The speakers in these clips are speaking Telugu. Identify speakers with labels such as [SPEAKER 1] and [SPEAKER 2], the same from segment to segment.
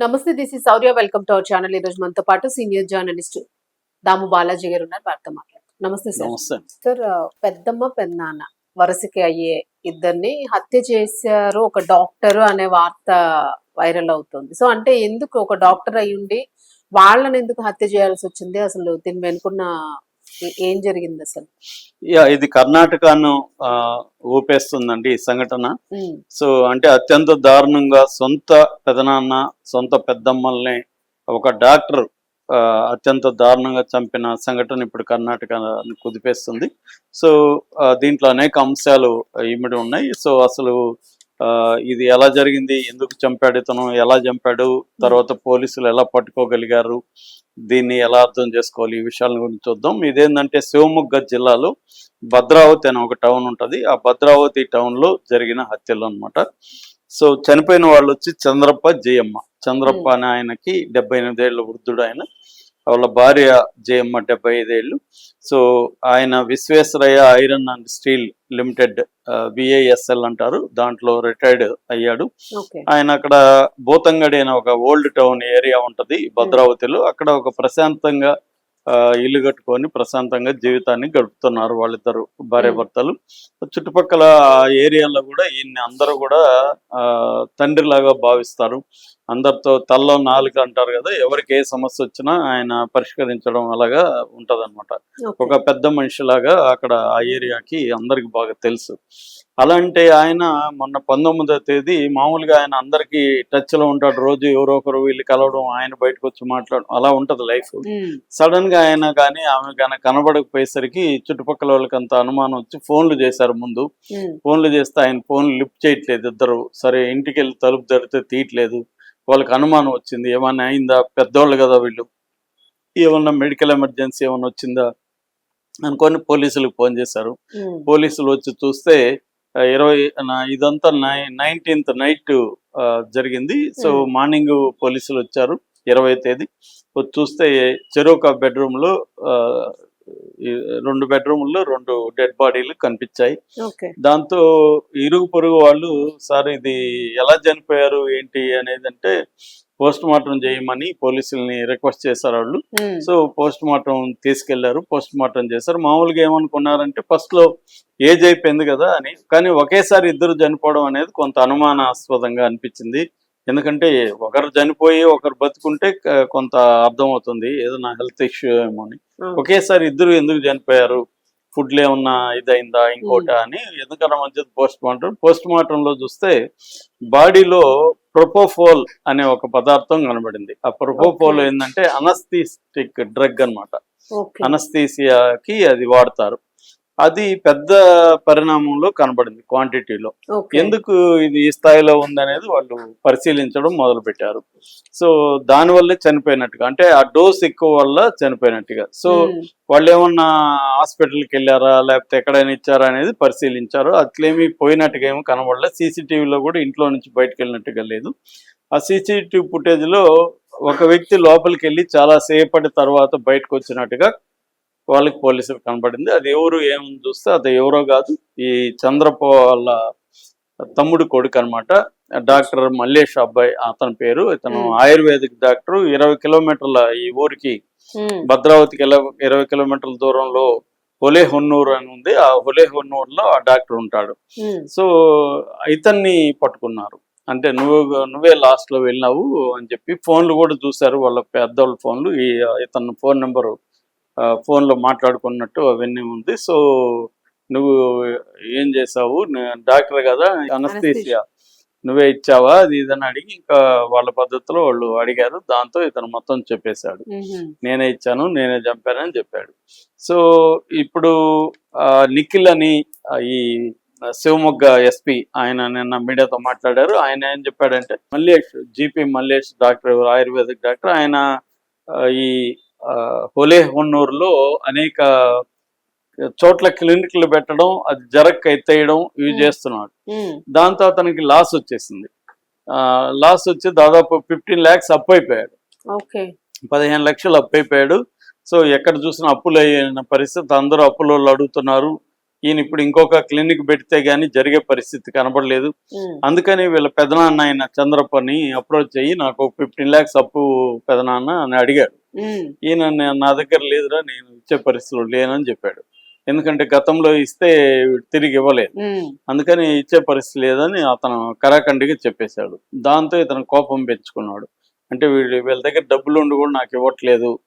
[SPEAKER 1] నమస్తే this is Shaurya welcome to our channel ఈ రోజు మనతో పాటు సీనియర్ జర్నలిస్ట్ దాము బాలాజీ గారు ఉన్నారు. వారితో మాట్లాడుతాం నమస్తే సార్. సార్ పెద్దమ్మ పెద్దనాన్న వరుసకి అయ్యే ఇద్దరిని హత్య చేశారు. ఒక డాక్టర్ అనే వార్త వైరల్ అవుతుంది. సో అంటే ఎందుకు ఒక డాక్టర్ అయి ఉండి వాళ్ళని ఎందుకు హత్య చేయాల్సి వచ్చింది? అసలు దీని వెనుకున్న ఏ- జరిగింది అసలు
[SPEAKER 2] యా ఇది కర్ణాటకను ఊపేస్తుందండి ఈ సంఘటన. సో అంటే అత్యంత దారుణంగా సొంత పెదనాన్న సొంత పెద్దమ్మల్ని ఒక డాక్టర్ ఆ, అత్యంత దారుణంగా చంపిన సంఘటన ఇప్పుడు కర్ణాటక కుదిపేస్తుంది. సో దీంట్లో అనేక అంశాలు ఇమిడి ఉన్నాయి. సో అసలు ఇది ఎలా జరిగింది? ఎందుకు చంపాడు ఇతను? ఎలా చంపాడు? తర్వాత పోలీసులు ఎలా పట్టుకోగలిగారు? దీన్ని ఎలా అర్థం చేసుకోవాలి? ఈ విషయాల గురించి చూద్దాం. ఇదేంటంటే శివమొగ్గ జిల్లాలో భద్రావతి అనే ఒక టౌన్ ఉంటది. ఆ భద్రావతి టౌన్లో జరిగిన హత్యలు అన్నమాట. సో చనిపోయిన వాళ్ళు వచ్చి చంద్రప్ప జయమ్మ. చంద్రప్ప అనే ఆయనకి డెబ్బై ఎనిమిదేళ్ళ వృద్ధుడు ఆయన. వాళ్ళ భార్య జయమ్మ డెబ్బై ఐదేళ్ళు సో ఆయన Visvesvaraya iron and steel limited VISL అంటారు. దాంట్లో రిటైర్డ్ అయ్యాడు. ఆయన అక్కడ బోతంగడి అనే ఒక ఓల్డ్ టౌన్ ఏరియా ఉంటది భద్రావతిలో. అక్కడ ఒక ప్రశాంతంగా ఆ, ఇల్లు కట్టుకొని ప్రశాంతంగా జీవితాన్ని గడుపుతున్నారు వాళ్ళిద్దరు భార్యాభర్తలు. చుట్టుపక్కల ఏరియాలో కూడా ఈయన్ని అందరూ కూడా తండ్రిలాగా భావిస్తారు. అందరితో తల్లో నాలుగు అంటారు కదా ఎవరికి ఏ సమస్య వచ్చినా ఆయన పరిష్కరించడం అలాగా ఉంటదన్నమాట. ఒక పెద్ద మనిషిలాగా అక్కడ ఆ ఏరియాకి అందరికి బాగా తెలుసు. అలాంటి ఆయన మొన్న పంతొమ్మిదో తేదీ మామూలుగా ఆయన అందరికి టచ్లో ఉంటాడు. రోజు ఎవరో ఒకరు వీళ్ళు కలవడం ఆయన బయటకు వచ్చి మాట్లాడడం అలా ఉంటది లైఫ్. సడన్గా ఆయన కానీ ఆమె కానీ కనబడకపోయేసరికి చుట్టుపక్కల వాళ్ళకి అంత అనుమానం వచ్చి ఫోన్లు చేశారు ముందు. ఫోన్లు చేస్తే ఆయన ఫోన్లు లిఫ్ట్ చేయట్లేదు ఇద్దరు. సరే ఇంటికి వెళ్ళి తలుపు తెరితే తీయట్లేదు. వాళ్ళకి అనుమానం వచ్చింది. ఏమన్నా అయిందా? పెద్దోళ్ళు కదా వీళ్ళు. ఏమన్నా మెడికల్ ఎమర్జెన్సీ ఏమన్నా వచ్చిందా? అనుకొని పోలీసులకు ఫోన్ చేశారు. పోలీసులు వచ్చి చూస్తే ఇరవై ఇదంతా నై నైన్టీన్త్ నైట్ జరిగింది. సో. మార్నింగ్ పోలీసులు వచ్చారు ఇరవై తేదీ. చూస్తే చెరొక బెడ్రూమ్లో ఆ, ఈ రెండు బెడ్రూమ్లో రెండు డెడ్ బాడీలు కనిపించాయి.
[SPEAKER 1] ఓకే.
[SPEAKER 2] దాంతో ఇరుగు పొరుగు వాళ్ళు సార్ ఇది ఎలా చనిపోయారు? ఏంటి? అనేది అంటే పోస్ట్ మార్టం చేయమని పోలీసుల్ని రిక్వెస్ట్ చేశారు వాళ్ళు.
[SPEAKER 1] ఉమ్,
[SPEAKER 2] సో పోస్ట్ మార్టం తీసుకెళ్ళారు. పోస్ట్ మార్టం చేశారు. మామూలుగా ఏమనుకున్నారంటే ఫస్ట్లో ఏజ్ అయిపోయింది కదా అని. కానీ ఒకేసారి ఇద్దరు చనిపోవడం అనేది కొంత అనుమానాస్పదంగా అనిపించింది. ఎందుకంటే ఒకరు చనిపోయి ఒకరు బతుకుంటే కొంత అర్థం అవుతుంది. ఏదైనా హెల్త్ ఇష్యూ ఏమో అని. ఒకేసారి ఇద్దరు ఎందుకు చనిపోయారు? ఫుడ్ ఏమన్నా ఇదైందా ఇంకోట అని ఎందుకన్నా మంచిది పోస్ట్ మార్టం పోస్ట్ మార్టం లో చూస్తే బాడీలో ప్రొపోఫోల్ అనే ఒక పదార్థం కనబడింది. ఆ ప్రొపోఫోల్. ఏంటంటే అనస్థిస్టిక్ డ్రగ్ అన్నమాట.
[SPEAKER 1] ఓకే.
[SPEAKER 2] అనస్థీసియాకి అది వాడతారు. అది పెద్ద పరిణామంలో కనబడింది క్వాంటిటీలో. ఎందుకు ఇది ఈ స్థాయిలో ఉందనేది వాళ్ళు పరిశీలించడం మొదలు పెట్టారు సో దానివల్లే చనిపోయినట్టుగా అంటే ఆ డోస్ ఎక్కువ వల్ల చనిపోయినట్టుగా. సో వాళ్ళు ఏమన్నా హాస్పిటల్కి వెళ్ళారా లేకపోతే ఎక్కడైనా ఇచ్చారా అనేది పరిశీలించారు. అట్లేమీ పోయినట్టుగా ఏమో కనబడలేదు సీసీటీవీలో కూడా ఇంట్లో నుంచి బయటకు వెళ్ళినట్టుగా లేదు. ఆ సీసీటీవీ ఫుటేజ్లో ఒక వ్యక్తి లోపలికి వెళ్ళి చాలా సేపటి తర్వాత బయటకు వచ్చినట్టుగా వాళ్ళకి పోలీసులు కనబడింది. అది ఎవరు ఏమని చూస్తే అది ఎవరో కాదు. ఈ చంద్రపో వాళ్ళ తమ్ముడు కొడుకు అనమాట డాక్టర్ మల్లేష్ అబ్బాయి అతని పేరు. ఇతను. ఆయుర్వేదిక్ డాక్టర్. ఇరవై కిలోమీటర్ల ఈ ఊరికి భద్రావతికి ఇరవై కిలోమీటర్ల దూరంలో హొలే హొన్నూరు అని ఉంది. ఆ హొలే హొన్నూరులో ఆ డాక్టర్ ఉంటాడు. సో ఇతన్ని పట్టుకున్నారు. అంటే నువ్వు నువ్వే లాస్ట్లో వెళ్ళినావు అని చెప్పి ఫోన్లు కూడా చూశారు. వాళ్ళ పెద్దోళ్ళ ఫోన్లు. ఈ ఇతను ఫోన్ నెంబరు ఫోన్లో మాట్లాడుకున్నట్టు అవన్నీ ఉంది. సో నువ్వు ఏం చేసావు డాక్టర్ కదా అనస్థీసియా నువ్వే ఇచ్చావా? అది ఇదని అడిగి ఇంకా వాళ్ళ పద్ధతిలో వాళ్ళు అడిగారు. దాంతో ఇతను మొత్తం చెప్పేశాడు. నేనే ఇచ్చాను నేనే చంపానని చెప్పాడు. సో ఇప్పుడు నిఖిల్ అని ఈ శివమొగ్గ ఎస్పీ ఆయన నిన్న మీడియాతో మాట్లాడారు. ఆయన ఏం చెప్పాడంటే Mallesh GP Mallesh doctor? Ayurvedic doctor. ఆయన ఈ హొలే హొన్నూరులో అనేక చోట్ల క్లినిక్లు పెట్టడం అది జరక్క ఎత్తేయడం ఇవి. చేస్తున్నాడు. దాంతో అతనికి లాస్ వచ్చేసింది. లాస్ వచ్చి దాదాపు ఫిఫ్టీన్ ల్యాక్స్ అప్ అయిపోయాడు. పదిహేను లక్షలు అప్పు అయిపోయాడు. సో ఎక్కడ చూసినా అప్పులు అయిన పరిస్థితి అందరూ అప్పుల వాళ్ళు అడుగుతున్నారు. ఈయన ఇప్పుడు ఇంకొక క్లినిక్ పెడితే గానీ జరిగే పరిస్థితి కనబడలేదు. అందుకని వీళ్ళ పెదనాన్న అయిన చంద్రప్పని అప్రోచ్ అయ్యి నాకు ఫిఫ్టీన్ ల్యాక్స్ అప్పు పెదనాన్న అని అడిగాడు. ఈయన "నే- దగ్గర లేదురా నేను ఇచ్చే పరిస్థితులు లేనని చెప్పాడు. ఎందుకంటే గతంలో ఇస్తే తిరిగి ఇవ్వలేదు. అందుకని ఇచ్చే పరిస్థితి లేదని అతను కరాఖండిగా చెప్పేశాడు. దాంతో ఇతను కోపం పెంచుకున్నాడు. అంటే వీళ్ళు వీళ్ళ దగ్గర డబ్బులు ఉండి కూడా నాకు ఇవ్వట్లేదు.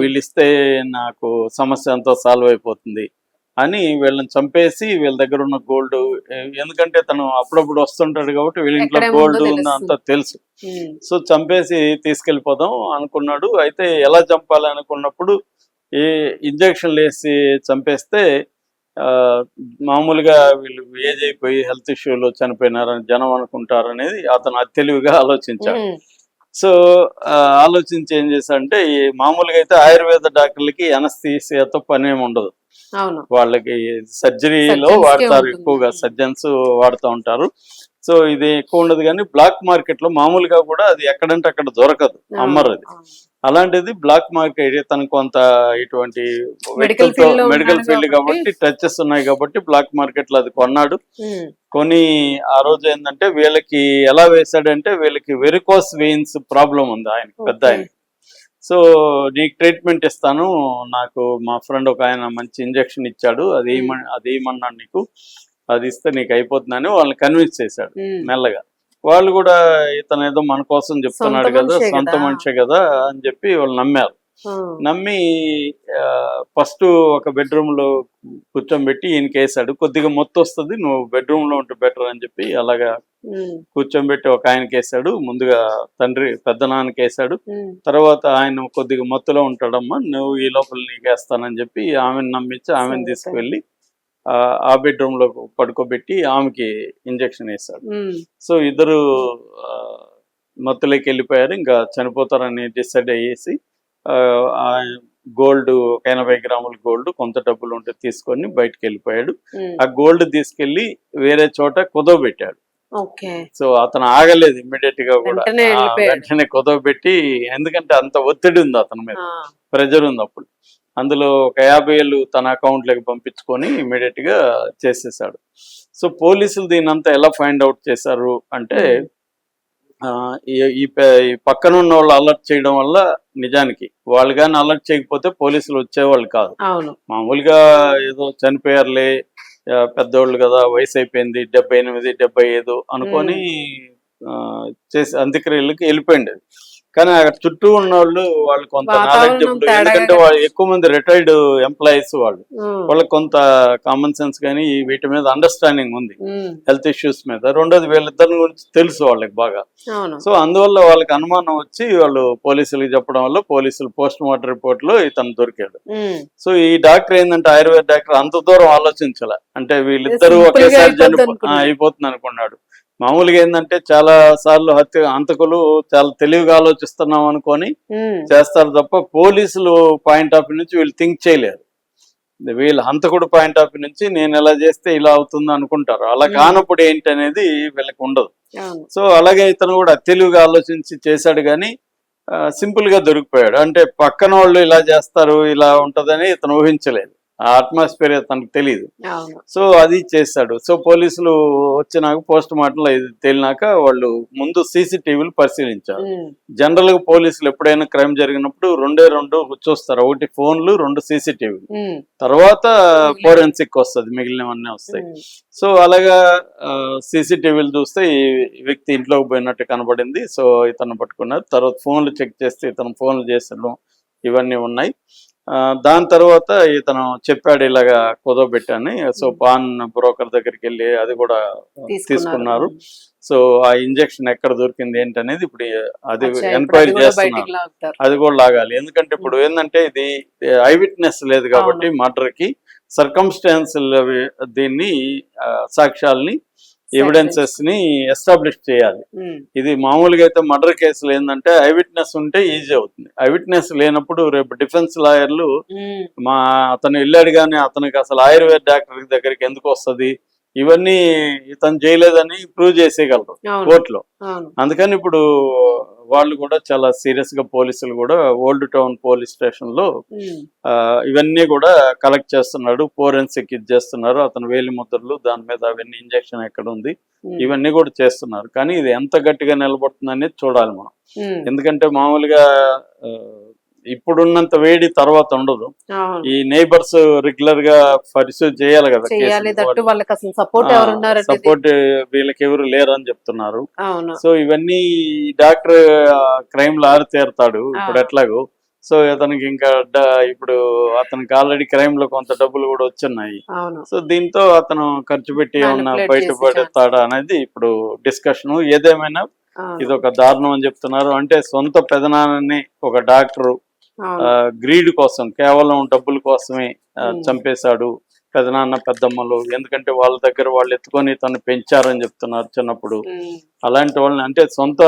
[SPEAKER 2] వీళ్ళు ఇస్తే నాకు సమస్య అంతా సాల్వ్ అయిపోతుంది. అని వీళ్ళని చంపేసి వీళ్ళ దగ్గర ఉన్న గోల్డ్ ఎందుకంటే తను అప్పుడప్పుడు వస్తుంటాడు కాబట్టి వీళ్ళ ఇంట్లో గోల్డ్ ఉందో
[SPEAKER 1] తెలుస్తుంది.
[SPEAKER 2] అంతా తెలుసు. సో చంపేసి తీసుకెళ్ళిపోదాం అనుకున్నాడు. అయితే ఎలా చంపాలి అనుకున్నప్పుడు ఏ ఇంజక్షన్లు వేసి చంపేస్తే ఆ, మామూలుగా వీళ్ళు ఏజ్ అయిపోయి హెల్త్ ఇష్యూలో చనిపోయినారని జనం అనుకుంటారు అనేది అతను అతి తెలివిగా ఆలోచించాడు. సో ఆలోచించి ఏం చేశాడంటే ఈ మామూలుగా అయితే ఆయుర్వేద డాక్టర్లకి అనస్థీసియాతో పని ఏమి ఉండదు. వాళ్ళకి సర్జరీలో వాడతారు. ఎక్కువగా సర్జన్స్ వాడుతూ ఉంటారు. సో ఇది ఎక్కువ ఉండదు కానీ బ్లాక్ మార్కెట్లో మామూలుగా కూడా అది ఎక్కడంటే అక్కడ దొరకదు అమ్మరు అది. అలాంటిది బ్లాక్ మార్కెట్ తనకు కొంత ఇటువంటి మెడికల్ ఫీల్డ్
[SPEAKER 1] కాబట్టి-
[SPEAKER 2] టచెస్ ఉన్నాయి కాబట్టి బ్లాక్ మార్కెట్లో అది కొన్నాడు. కొని ఆ రోజు ఏంటంటే వీళ్ళకి ఎలా వేశాడంటే వీళ్ళకి వెరికోస్ వెయిన్స్ ప్రాబ్లం ఉంది ఆయన పెద్ద
[SPEAKER 1] Okay.
[SPEAKER 2] సో నీకు ట్రీట్మెంట్ ఇస్తాను. నాకు మా ఫ్రెండ్ ఒక ఆయన మంచి ఇంజెక్షన్ ఇచ్చాడు. అది
[SPEAKER 1] Hmm.
[SPEAKER 2] ఏమని అది ఏమన్నాడు నీకు? అది ఇస్తే నీకు అయిపోతుందని వాళ్ళని కన్విన్స్ చేశాడు మెల్లగా. వాళ్ళు కూడా ఇతను ఏదో మన కోసం చెప్తున్నాడు కదా సొంత. మనిషే కదా అని చెప్పి వాళ్ళు నమ్మారు. నమ్మి ఫస్ట్ ఒక బెడ్రూమ్లో కూర్చోబెట్టి ఈయనకి వేసాడు కొద్దిగా మొత్తం వస్తుంది నువ్వు బెడ్రూమ్లో ఉంటే బెటర్ అని చెప్పి అలాగా కూర్చోబెట్టి ఒక ఆయనకి వేసాడు ముందుగా తండ్రి పెద్ద నాన్నకి వేసాడు తర్వాత ఆయన కొద్దిగా మత్తులో ఉంటాడమ్మా నువ్వు ఈ లోపల నీకు వేస్తానని చెప్పి ఆమెను నమ్మించి ఆమెను తీసుకువెళ్ళి ఆ, బెడ్రూమ్లో పడుకోబెట్టి ఆమెకి ఇంజెక్షన్ వేసాడు సో ఇద్దరు మత్తులోకి వెళ్ళిపోయారు. ఇంకా చనిపోతారని డిసైడ్ అయ్యేసి గోల్డ్ ఒక ఎనభై గ్రాముల గోల్డ్ కొంత డబ్బులు ఉంటే తీసుకొని బయటకు వెళ్ళిపోయాడు ఆ గోల్డ్ తీసుకెళ్ళి వేరే చోట కుదవబెట్టాడు.
[SPEAKER 1] ఓకే.
[SPEAKER 2] సో అతను ఆగలేదు ఇమ్మీడియట్గా కూడా.
[SPEAKER 1] వెంటనే
[SPEAKER 2] కుదవబెట్టి ఎందుకంటే అంత ఒత్తిడి ఉంది అతని మీద. ప్రెజర్ ఉంది అప్పుడు అందులో ఒక యాభై ఏళ్ళు తన అకౌంట్లోకి పంపించుకొని ఇమీడియట్గా చేసేసాడు. సో పోలీసులు దీని అంతా ఎలా ఫైండ్ అవుట్ చేశారు అంటే ఈ- పక్కన ఉన్న వాళ్ళు అలర్ట్ చేయడం వల్ల నిజానికి వాళ్ళు కానీ అలర్ట్ చేయకపోతే పోలీసులు వచ్చేవాళ్ళు కాదు. మామూలుగా ఏదో చనిపోయారులే పెద్దోళ్ళు కదా వయసు అయిపోయింది డెబ్బై ఎనిమిది డెబ్బై ఐదు అనుకొని చేసి అంత్యక్రియలకి వెళ్ళిపోయింది. కానీ అక్కడ చుట్టూ ఉన్న వాళ్ళు వాళ్ళు కొంత
[SPEAKER 1] తేడాగా
[SPEAKER 2] ఎందుకంటే వాళ్ళు ఎక్కువ మంది రిటైర్డ్ ఎంప్లాయీస్ వాళ్ళు. వాళ్ళకి కొంత కామన్ సెన్స్ కానీ వీటి మీద అండర్స్టాండింగ్ ఉంది. హెల్త్ ఇష్యూస్ మీద. రెండోది వీళ్ళిద్దరి గురించి తెలుసు వాళ్ళకి బాగా. సో అందువల్ల వాళ్ళకి అనుమానం వచ్చి వాళ్ళు పోలీసులకు చెప్పడం వల్ల పోలీసులు పోస్ట్ మార్టం రిపోర్ట్లో ఇతను దొరికాడు. సో ఈ డాక్టర్ ఏంటంటే ఆయుర్వేద డాక్టర్ అంత దూరం ఆలోచించాల. అంటే వీళ్ళిద్దరూ ఒకేసారి. అయిపోతుంది అనుకున్నాడు. మామూలుగా ఏంటంటే చాలా సార్లు హత్య హంతకులు చాలా తెలివిగా ఆలోచిస్తున్నాం అనుకొని చేస్తారు తప్ప పోలీసులు పాయింట్ ఆఫ్ నుంచి వీళ్ళు థింక్ చేయలేరు. వీళ్ళు హంతకుడు పాయింట్ ఆఫ్ నుంచి నేను ఎలా చేస్తే ఇలా అవుతుంది అనుకుంటారు. అలా. కానప్పుడు ఏంటి అనేది వీళ్ళకి ఉండదు. సో అలాగే ఇతను కూడా తెలివిగా ఆలోచించి చేశాడు కానీ సింపుల్గా దొరికిపోయాడు. అంటే పక్కన వాళ్ళు ఇలా చేస్తారు ఇలా ఉంటదని ఇతను ఊహించలేదు. ఆ అట్మాస్ఫియర్ తనకు తెలియదు సో అది చేశాడు సో పోలీసులు వచ్చినాక పోస్ట్ మార్టంలో ఇది తేలినాక వాళ్ళు ముందు సీసీటీవీలు పరిశీలించారు. జనరల్గా పోలీసులు ఎప్పుడైనా క్రైమ్ జరిగినప్పుడు రెండే రెండు చూస్తారు. ఒకటి ఫోన్లు రెండు సీసీటీవీలు. తర్వాత ఫోరెన్సిక్ వస్తుంది మిగిలినవన్నీ వస్తాయి. సో అలాగా సీసీటీవీలు చూస్తే ఈ వ్యక్తి ఇంట్లోకి పోయినట్టు కనబడింది. సో ఇతను పట్టుకున్నారు. తర్వాత ఫోన్లు చెక్ చేస్తే ఇతను ఫోన్లు చేసడం ఇవన్నీ ఉన్నాయి. దాని తర్వాత ఇతను చెప్పాడు ఇలాగా కుదవబెట్టాని సో పాన్ బ్రోకర్ దగ్గరికి వెళ్ళి అది కూడా తీసుకున్నారు. సో ఆ ఇంజెక్షన్ ఎక్కడ దొరికింది ఏంటనేది ఇప్పుడు అది ఎంక్వైరీ చేస్తున్నారు. అది కూడా లాగాలి. ఎందుకంటే ఇప్పుడు ఏంటంటే ఇది ఐ విట్నెస్ లేదు కాబట్టి మర్డర్కి సర్కమ్స్టాన్స్ దీన్ని సాక్ష్యాల్ని ఎవిడెన్సెస్ని ఎస్టాబ్లిష్ చేయాలి.
[SPEAKER 1] ఉమ్,
[SPEAKER 2] ఇది మామూలుగా అయితే మర్డర్ కేసులు ఏంటంటే ఐ విట్నెస్ ఉంటే ఈజీ అవుతుంది. ఐ విట్నెస్ లేనప్పుడు రేపు డిఫెన్స్ లాయర్లు
[SPEAKER 1] ఉమ్,
[SPEAKER 2] మా అతను వెళ్ళాడు కానీ అతనికి అసలు ఆయుర్వేద డాక్టర్ దగ్గరికి ఎందుకు వస్తుంది? ఇవన్నీ ఇతను చేయలేదని ప్రూవ్ చేసేయగలరు కోర్టులో. అందుకని ఇప్పుడు వాళ్ళు కూడా చాలా సీరియస్గా పోలీసులు కూడా ఓల్డ్ టౌన్ పోలీస్ స్టేషన్లో ఇవన్నీ కూడా కలెక్ట్ చేస్తున్నాడు ఫోరెన్సిక్ ఇది చేస్తున్నారు అతను వేలి ముద్రలు దాని మీద అవన్నీ ఇంజెక్షన్ ఎక్కడ ఉంది ఇవన్నీ కూడా చేస్తున్నారు. కానీ ఇది ఎంత గట్టిగా నిలబడుతుంది అనేది చూడాలి మనం. ఎందుకంటే మామూలుగా ఇప్పుడున్నంత వేడి తర్వాత ఉండదు. ఈ నైబర్స్ రెగ్యులర్గా పరిశోధన చేయాలి కదా
[SPEAKER 1] సపోర్ట్
[SPEAKER 2] వీళ్ళకి ఎవరు లేరు అని చెప్తున్నారు. సో ఇవన్నీ డాక్టర్ క్రైమ్లో ఆరితేరుతాడు ఇప్పుడు. ఎట్లాగో. సో అతనికి ఇంకా ఇప్పుడు అతనికి ఆల్రెడీ క్రైమ్లో కొంత డబ్బులు కూడా వచ్చున్నాయి. సో దీంతో అతను ఖర్చు పెట్టి
[SPEAKER 1] Manipulate
[SPEAKER 2] బయటపడతాడా అనేది ఇప్పుడు డిస్కషన్ ఏదేమైనా ఇది ఒక దారుణం అని చెప్తున్నారు. అంటే సొంత పెదనాన్నని ఒక డాక్టరు గ్రీడ్ కోసం కేవలం డబ్బుల కోసమే. చంపేశాడు పెదనాన్న పెద్దమ్మలు. ఎందుకంటే వాళ్ళ దగ్గర వాళ్ళు ఎత్తుకొని తను పెంచారని చెప్తున్నారు చిన్నప్పుడు. అలాంటి వాళ్ళని అంటే సొంత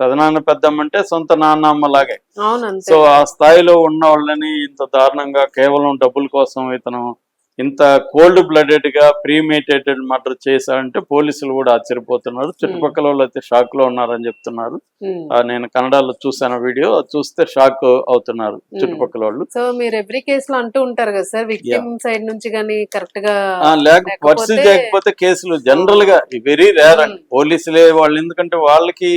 [SPEAKER 2] పెదనాన్న పెద్దమ్మ అంటే సొంత నాన్న అమ్మ లాగే సో ఆ స్థాయిలో ఉన్న వాళ్ళని ఇంత దారుణంగా కేవలం డబ్బుల కోసం ఇతను ఇంత కోల్డ్ బ్లడెడ్గా ప్రీమేటెడ్ మర్డర్ చేశాడంటే పోలీసులు కూడా ఆశ్చర్యపోతున్నారు. చుట్టుపక్కల వాళ్ళు అయితే షాక్లో ఉన్నారని చెప్తున్నారు. నేను కన్నడలో చూసాను వీడియో చూస్తే షాక్ అవుతున్నారు చుట్టుపక్కల వాళ్ళు.
[SPEAKER 1] సో మీరు ఎవ్రీ కేస్లో అంటూ ఉంటారు కదా సార్ విక్టిమ్ సైడ్ నుంచి కానీ
[SPEAKER 2] కరెక్ట్గా లేక
[SPEAKER 1] లేకపోతే-
[SPEAKER 2] పర్సీవ్ చేయకపోతే కేసులు జనరల్గా వెరీ రేర్ అండి. పోలీసులే వాళ్ళు ఎందుకంటే వాళ్ళకి